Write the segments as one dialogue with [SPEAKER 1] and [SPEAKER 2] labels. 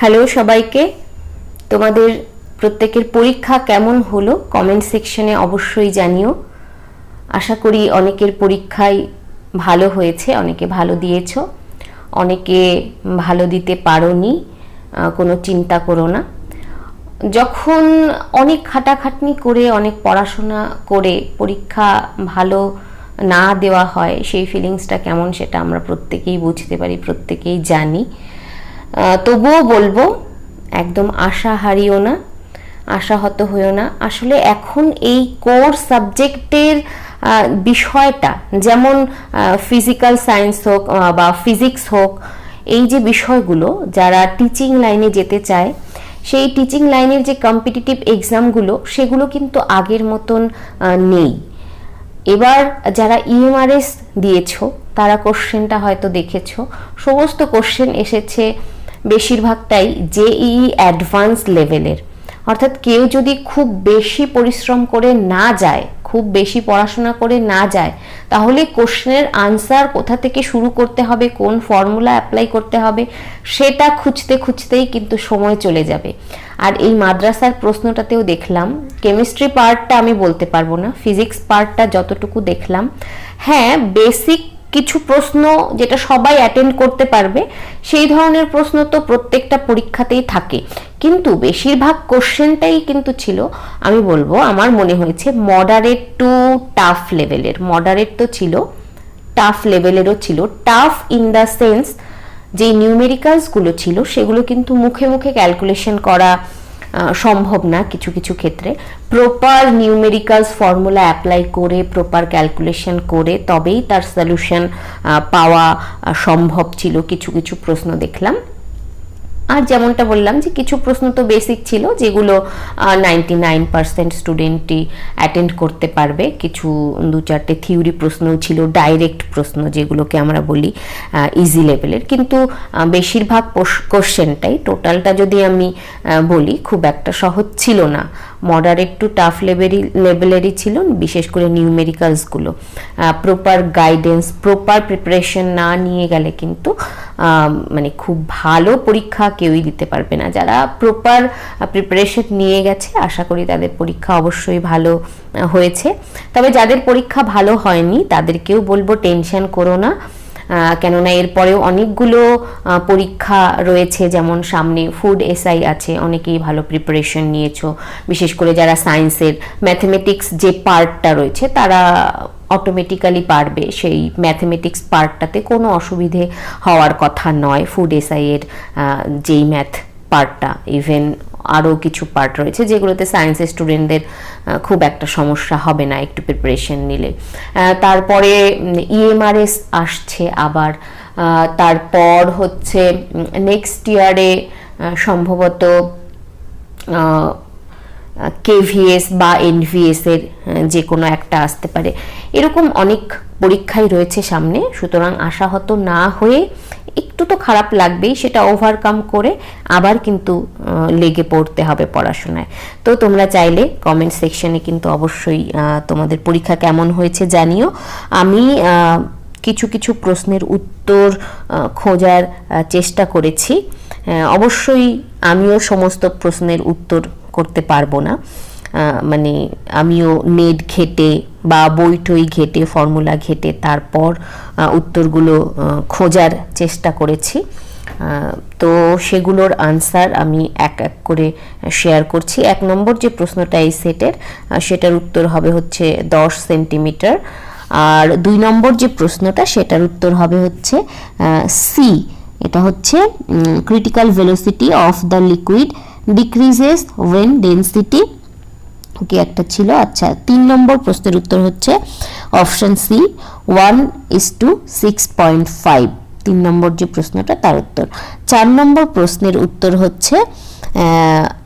[SPEAKER 1] Hello সবাইকে। তোমাদের প্রত্যেকের পরীক্ষা কেমন হলো? কমেন্ট সেকশনে অবশ্যই জানিও। আশা করি অনেকের পরীক্ষাই ভালো হয়েছে, অনেকে ভালো দিয়েছ। অনেকে ভালো দিতে পারোনি কোনো চিন্তা করো না। যখন অনেক খাটাখাটনি করে, অনেক পড়াশোনা করে পরীক্ষা ভালো না দেওয়া হয়, সেই ফিলিংসটা কেমন সেটা আমরা প্রত্যেকেই বুঝতে পারি, প্রত্যেকেই জানি। তবুও বলব, একদম আশা হারিও না, আশাহত হইও না। আসলে এখন এই কোর সাবজেক্টের বিষয়টা, যেমন ফিজিক্যাল সায়েন্স হোক বা ফিজিক্স হোক, এই যে বিষয়গুলো, যারা টিচিং লাইনে যেতে চায়, সেই টিচিং লাইনের যে কম্পিটিটিভ এক্সামগুলো সেগুলো কিন্তু আগের মতন নেই। এবার যারা ইএমআরএস দিয়েছ, তারা কোশ্চেনটা হয়তো দেখেছ। সমস্ত কোশ্চেন এসেছে বেশিরভাগটাই জেইই অ্যাডভান্স লেভেলের। অর্থাৎ কেউ যদি খুব বেশি পরিশ্রম করে না যায়, খুব বেশি পড়াশোনা করে না যায়, তাহলে কোশ্চেনের আনসার কোথা থেকে শুরু করতে হবে, কোন ফর্মুলা অ্যাপ্লাই করতে হবে, সেটা খুঁজতে খুঁজতেই কিন্তু সময় চলে যাবে। আর এই মাদ্রাসার প্রশ্নটাতেও দেখলাম, কেমিস্ট্রি পার্টটা আমি বলতে পারব না, ফিজিক্স পার্টটা যতটুকু দেখলাম হ্যাঁ বেসিক কিছু প্রশ্ন যেটা সবাই অ্যাটেন্ড করতে পারবে, সেই ধরনের প্রশ্ন তো প্রত্যেকটা পরীক্ষাতেই থাকে। কিন্তু বেশিরভাগ কোশ্চেনটাই কিন্তু ছিল, আমি বলব, আমার মনে হয়েছে মডারেট টু টাফ লেভেলের মডারেট তো ছিল টাফ লেভেলেরও ছিল। টাফ ইন দ্য সেন্স যে নিউমেরিক্যালসগুলো ছিল, সেগুলো কিন্তু মুখে মুখে ক্যালকুলেশন করা সম্ভব না কিছু কিছু ক্ষেত্রে। প্রপার নিউমেরিক্যালস ফর্মুলা অ্যাপ্লাই করে প্রপার ক্যালকুলেশন করে, তবেই তার সলিউশন পাওয়া সম্ভব ছিল। কিছু কিছু প্রশ্ন দেখলাম। আর যেমনটা বললাম যে কিছু প্রশ্ন তো বেসিক ছিল যেগুলো নাইনটি নাইন পার্সেন্ট স্টুডেন্টই অ্যাটেন্ড করতে পারবে। কিছু দু চারটে থিওরি প্রশ্নও ছিল ডাইরেক্ট প্রশ্ন যেগুলোকে আমরা বলি ইজি লেভেলের কিন্তু বেশিরভাগ কোশ্চেনটাই টোটালটা যদি আমি বলি, খুব একটা সহজ ছিল না। মডারেট টু টাফ লেভেলই লেভেলেরই ছিল, বিশেষ করে নিউমেরিক্যালসগুলো প্রপার গাইডেন্স প্রপার প্রিপারেশন না নিয়ে গেলে কিন্তু মানে খুব ভালো পরীক্ষা কেউই দিতে পারবে না। যারা প্রপার প্রিপারেশন নিয়ে গেছে, আশা করি তাদের পরীক্ষা অবশ্যই ভালো হয়েছে। তবে যাদের পরীক্ষা ভালো হয়নি, তাদেরকেও বলব টেনশন করো না। কেননা এরপরেও অনেকগুলো পরীক্ষা রয়েছে, যেমন সামনে ফুড এসআই আছে, অনেকেই ভালো প্রিপারেশন নিয়েছো। বিশেষ করে যারা সায়েন্সের ম্যাথমেটিক্স যে পার্টটা রয়েছে, তারা অটোমেটিক্যালি পারবে। সেই ম্যাথমেটিক্স পার্টটাতে কোনো অসুবিধে হওয়ার কথা নয়। ফুড এসআই এর যেই ম্যাথ পার্টটা ইভেন আরও কিছু পার্ট রয়েছে যেগুলোতে সায়েন্সের স্টুডেন্টদের খুব একটা সমস্যা হবে না একটু প্রিপারেশন নিলে। তারপরে ইএমআরএস আসছে আবার। তারপর হচ্ছে নেক্সট ইয়ারে সম্ভবত কেভিএস বা এনভিএস এর আহ, যে কোনো একটা আসতে পারে। এরকম অনেক পরীক্ষাই রয়েছে সামনে। সুতরাং আশাহত না হয়ে একটু তো খারাপ লাগবেই সেটা ওভারকাম করে আবার কিন্তু লেগে পড়তে হবে পড়াশোনায়। তো তোমরা চাইলে কমেন্ট সেকশনে কিন্তু অবশ্যই তোমাদের পরীক্ষা কেমন হয়েছে জানিও। আমি কিছু কিছু প্রশ্নের উত্তর খোঁজার চেষ্টা করেছি। অবশ্যই আমিও সমস্ত প্রশ্নের উত্তর করতে পারব না। মানে আমিও নেট ঘেটে বা বইটই ঘেটে ফর্মুলা ঘেটে তারপর উত্তরগুলো খোঁজার চেষ্টা করেছি। তো সেগুলোর আনসার আমি এক এক করে শেয়ার করছি। এক নম্বর যে প্রশ্নটা এই সেটের সেটার উত্তর হবে হচ্ছে দশ সেন্টিমিটার আর দুই নম্বর যে প্রশ্নটা, সেটার উত্তর হবে হচ্ছে সি এটা হচ্ছে critical velocity of the liquid decreases when density okay একটা ছিল আচ্ছা তিন নম্বর প্রশ্নের উত্তর হচ্ছে option C one is two six point five তিন নম্বর যে প্রশ্নটা, তার উত্তর। চার নম্বর প্রশ্নের উত্তর হচ্ছে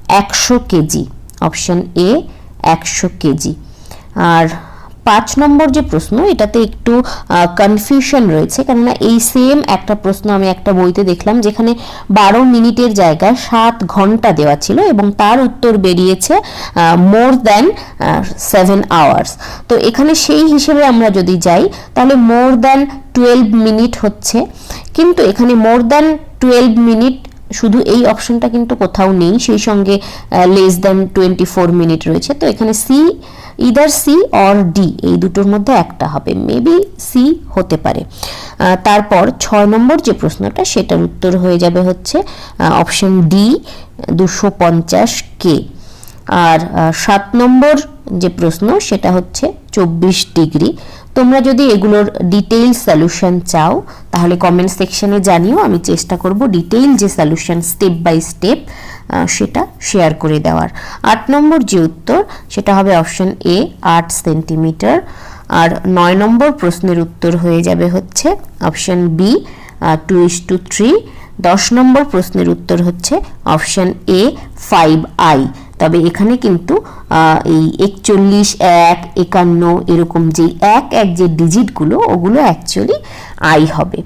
[SPEAKER 1] একশো কেজি। অপশন এ একশো কেজি। আর পাঁচ নম্বর যে প্রশ্ন, এটাতে একটু কনফিউশন রয়েছে। কেননা এই সেম একটা প্রশ্ন আমি একটা বইতে দেখলাম, যেখানে বারো মিনিটের জায়গায় সাত ঘণ্টা দেওয়া ছিল এবং তার উত্তর বেরিয়েছে মোর দ্যান সেভেন আওয়ার্স তো এখানে সেই হিসেবে আমরা যদি যাই, তাহলে মোর দ্যান টুয়েলভ মিনিট হচ্ছে। কিন্তু এখানে মোর দ্যান টুয়েলভ মিনিট শুধু এই অপশনটা কিন্তু কোথাও নেই, সেই সঙ্গে less than twenty four minute রয়েছে। তো এখানে C either C or D এই দুটোর মধ্যে একটা হবে। মেবি সি হতে পারে। তারপর ছয় নম্বর যে প্রশ্নটা, সেটার উত্তর হয়ে যাবে হচ্ছে অপশন ডি দুশো পঞ্চাশ কে আর সাত নম্বর যে প্রশ্ন, সেটা হচ্ছে চব্বিশ ডিগ্রি। তোমরা যদি এগুলোর ডিটেইল সলিউশন চাও, তাহলে কমেন্ট সেকশনে জানিও, আমি চেষ্টা করব ডিটেইল যে সলিউশন স্টেপ বাই স্টেপ সেটা শেয়ার করে দেওয়ার। আট নম্বর যে উত্তর, সেটা হবে অপশন এ আট সেন্টিমিটার আর নয় নম্বর প্রশ্নের উত্তর হয়ে যাবে হচ্ছে option B two is two three দশ নম্বর প্রশ্নের উত্তর হচ্ছে অপশন এ ফাইভ আই তবে এখানে কিন্তু এই একচল্লিশ, এক, একান্ন এরকম যে এক এক যে ডিজিটগুলো ওগুলো অ্যাকচুয়ালি আই হবে।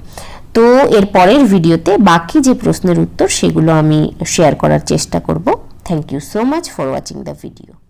[SPEAKER 1] তো এর পরের ভিডিওতে বাকি যে প্রশ্নের উত্তর, সেগুলো আমি শেয়ার করার চেষ্টা করব। Thank you so much for watching the video